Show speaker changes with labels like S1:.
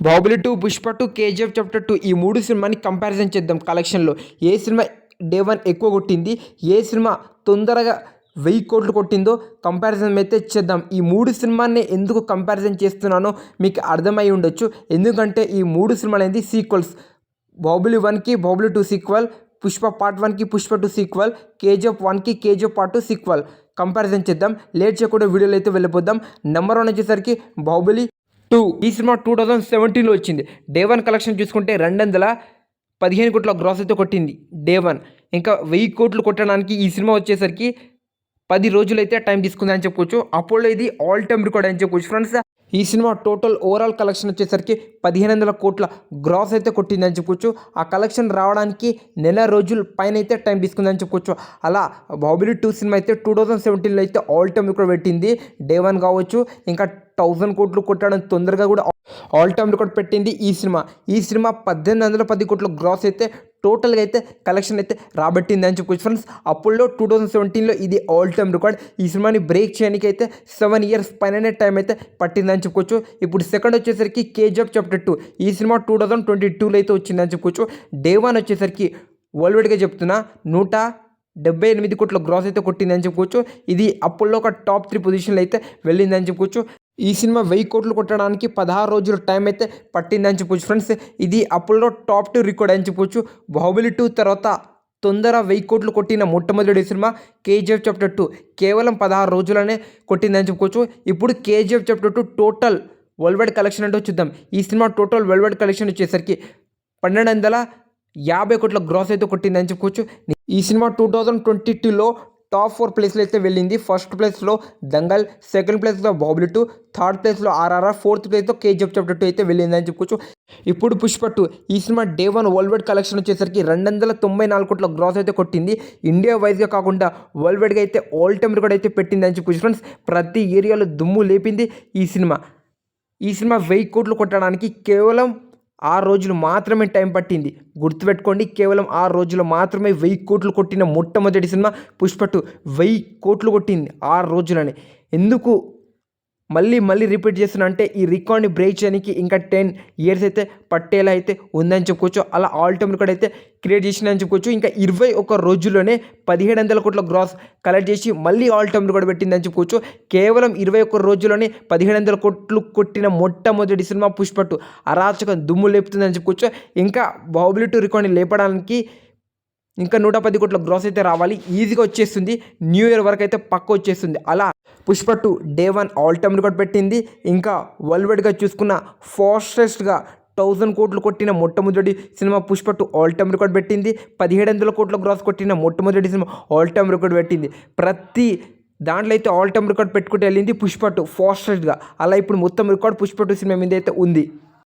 S1: Baahubali two Pushpa two KGF chapter two ఈ మూడు సినిమాని కంపారిజన్ చేద్దాం కలెక్షన్లో ఏ సినిమా డే వన్ ఎక్కువ కొట్టింది? ఏ సినిమా తొందరగా వెయ్యి కోట్లు కొట్టిందో కంపారిజన్ అయితే చేద్దాం. ఈ మూడు సినిమాని ఎందుకు కంపారిజన్ చేస్తున్నానో మీకు అర్థమై ఉండొచ్చు. ఎందుకంటే ఈ మూడు సినిమాలు అనేది సీక్వల్స్ బాహుబలి వన్కి Baahubali two sequel Pushpa part వన్కి పుష్ప టూ సీక్వల్ కేజీఎఫ్ వన్కి KGF part two sequel comparison చేద్దాం. లేట్ చేయకుండా వీడియోలో అయితే వెళ్ళిపోద్దాం నెంబర్ వన్ వచ్చేసరికి బాహుబలి టూ ఈ సినిమా టూ థౌజండ్ సెవెంటీన్లో వచ్చింది. డే వన్ కలెక్షన్ చూసుకుంటే రెండు వందల పదిహేను కోట్ల గ్రాస్ అయితే కొట్టింది డే వన్. ఇంకా వెయ్యి కోట్లు కొట్టడానికి ఈ సినిమా వచ్చేసరికి పది రోజులైతే టైం తీసుకుంది అని చెప్పుకోవచ్చు. అపోలో ఇది ఆల్ టైమ్ రికార్డ్ అని చెప్పుకోవచ్చు. ఫ్రెండ్స్ ఈ సినిమా టోటల్ ఓవరాల్ కలెక్షన్ వచ్చేసరికి పదిహేను వందల కోట్ల గ్రాస్ అయితే కొట్టిందని చెప్పుకోవచ్చు ఆ కలెక్షన్ రావడానికి నెల రోజుల పైన అయితే టైం తీసుకుందని చెప్పుకోవచ్చు అలా బాహుబలి టూ సినిమా అయితే టూ థౌజండ్ సెవెంటీన్లో అయితే ఆల్ టైమ్ రికార్డ్ పెట్టింది. డే వన్ కావచ్చు ఇంకా థౌజండ్ కోట్లు కొట్టడం తొందరగా కూడా ఆల్ టైమ్ రికార్డ్ పెట్టింది ఈ సినిమా. ఈ సినిమా పద్దెనిమిది వందల పది కోట్ల గ్రాస్ అయితే టోటల్గా అయితే కలెక్షన్ అయితే రాబట్టింది అని చెప్పుకోవచ్చు ఫ్రెండ్స్ అప్పుల్లో టూ థౌజండ్ సెవెంటీన్లో ఇది ఆల్ టైమ్ రికార్డ్ ఈ సినిమాని బ్రేక్ చేయడానికి అయితే సెవెన్ ఇయర్స్ పైన టైం అయితే పట్టిందని చెప్పుకోవచ్చు ఇప్పుడు సెకండ్ వచ్చేసరికి కేజీఎఫ్ చాప్టర్ టూ ఈ సినిమా టూ థౌజండ్ ట్వంటీ టూలో అయితే వచ్చిందని చెప్పుకోవచ్చు డే వన్ వచ్చేసరికి వరల్డ్గా చెప్తున్నా నూట డెబ్బై ఎనిమిది కోట్ల గ్రాస్ అయితే కొట్టిందని చెప్పుకోవచ్చు ఇది అప్పుల్లో ఒక టాప్ త్రీ పొజిషన్లో అయితే వెళ్ళిందని చెప్పుకోవచ్చు ఈ సినిమా వెయ్యి కోట్లు కొట్టడానికి పదహారు రోజులు టైం అయితే పట్టిందని చెప్పొచ్చు. ఫ్రెండ్స్ ఇది అప్పుల్లో టాప్ టూ రికార్డ్ అని చెప్పొచ్చు. బాహుబలి టూ తర్వాత తొందర వెయ్యి కోట్లు కొట్టిన మొట్టమొదటి సినిమా కేజీఎఫ్ చాప్టర్ టూ కేవలం పదహారు రోజులనే కొట్టిందని చెప్పుకోవచ్చు ఇప్పుడు KGF chapter two total world wide collection అంటే చూద్దాం. ఈ సినిమా టోటల్ వరల్డ్ వైడ్ కలెక్షన్ వచ్చేసరికి పన్నెండు వందల యాభై కోట్ల గ్రాస్ అయితే కొట్టిందని చెప్పుకోవచ్చు ఈ సినిమా టూ థౌజండ్ ట్వంటీ టూలో టాప్ ఫోర్ ప్లేస్లో అయితే వెళ్ళింది. ఫస్ట్ ప్లేస్లో దంగల్ సెకండ్ ప్లేస్లో బాబులు టూ థర్డ్ ప్లేస్లో ఆర్ఆర్ఆర్ ఫోర్త్ ప్లేస్లో కేజీఎఫ్ చాప్టర్ టూ అయితే వెళ్ళింది అని చెప్పుకోవచ్చు. ఇప్పుడు పుష్ప టూ ఈ cinema day one world wide collection వచ్చేసరికి రెండు వందల తొంభై నాలుగు కోట్ల గ్రాస్ అయితే కొట్టింది. ఇండియా వైజ్గా కాకుండా వరల్డ్ వైడ్గా అయితే ఆల్ టైమ్ రికార్డ్ అయితే పెట్టింది అని చెప్పుకోవచ్చు ఫ్రెండ్స్ ప్రతి ఏరియాలో దుమ్ము లేపింది ఈ సినిమా. ఈ సినిమా వెయ్యి కోట్లు కొట్టడానికి కేవలం ఆరు రోజులు మాత్రమే టైం పట్టింది. గుర్తుపెట్టుకోండి కేవలం ఆరు రోజులు మాత్రమే వెయ్యి కోట్లు కొట్టిన మొట్టమొదటి సినిమా పుష్ప టూ. వెయ్యి కోట్లు కొట్టింది ఆరు రోజులని. ఎందుకు మళ్ళీ మళ్ళీ రిపీట్ చేస్తున్నా అంటే ఈ రికార్డ్ని బ్రేక్ చేయడానికి ఇంకా టెన్ ఇయర్స్ అయితే పట్టేలా అయితే ఉందని చెప్పుకోవచ్చు. అలా ఆల్ టైమ్ రికార్డ్ అయితే క్రియేట్ చేసిందని చెప్పుకోవచ్చు. ఇంకా ఇరవై ఒక రోజుల్లోనే పదిహేడు వందల కోట్ల గ్రాస్ కలెక్ట్ చేసి మళ్ళీ ఆల్ టైమ్ రికార్డ్ పెట్టిందని చెప్పుకోవచ్చు. కేవలం ఇరవై ఒక్క రోజుల్లోనే పదిహేడు వందల కోట్లు కొట్టిన మొట్టమొదటి సినిమా పుష్ప అరాచకం దుమ్ము లేపుతుందని చెప్పుకోవచ్చు. ఇంకా బాహుబలి టూ రికార్డ్ని లేపడానికి ఇంకా నూట పది కోట్ల గ్రాస్ అయితే రావాలి. ఈజీగా వచ్చేస్తుంది. న్యూ ఇయర్ వరకు అయితే పక్క వచ్చేస్తుంది. అలా Pushpa two day one all time record పెట్టింది. ఇంకా వరల్డ్ వైడ్గా చూసుకున్న ఫాస్టెస్ట్గా థౌజండ్ కోట్లు కొట్టిన మొట్టమొదటి cinema Pushpa two all time record పెట్టింది. పదిహేడు వందల కోట్ల గ్రాస్ కొట్టిన మొట్టమొదటి సినిమా ఆల్ టైమ్ రికార్డ్ పెట్టింది. ప్రతి దాంట్లో అయితే ఆల్ టైమ్ రికార్డ్ పెట్టుకుంటూ వెళ్ళింది పుష్ప టూ ఫాస్టెస్ట్గా. అలా ఇప్పుడు మొత్తం రికార్డ్ పుష్ప టూ సినిమా మీద అయితే ఉంది.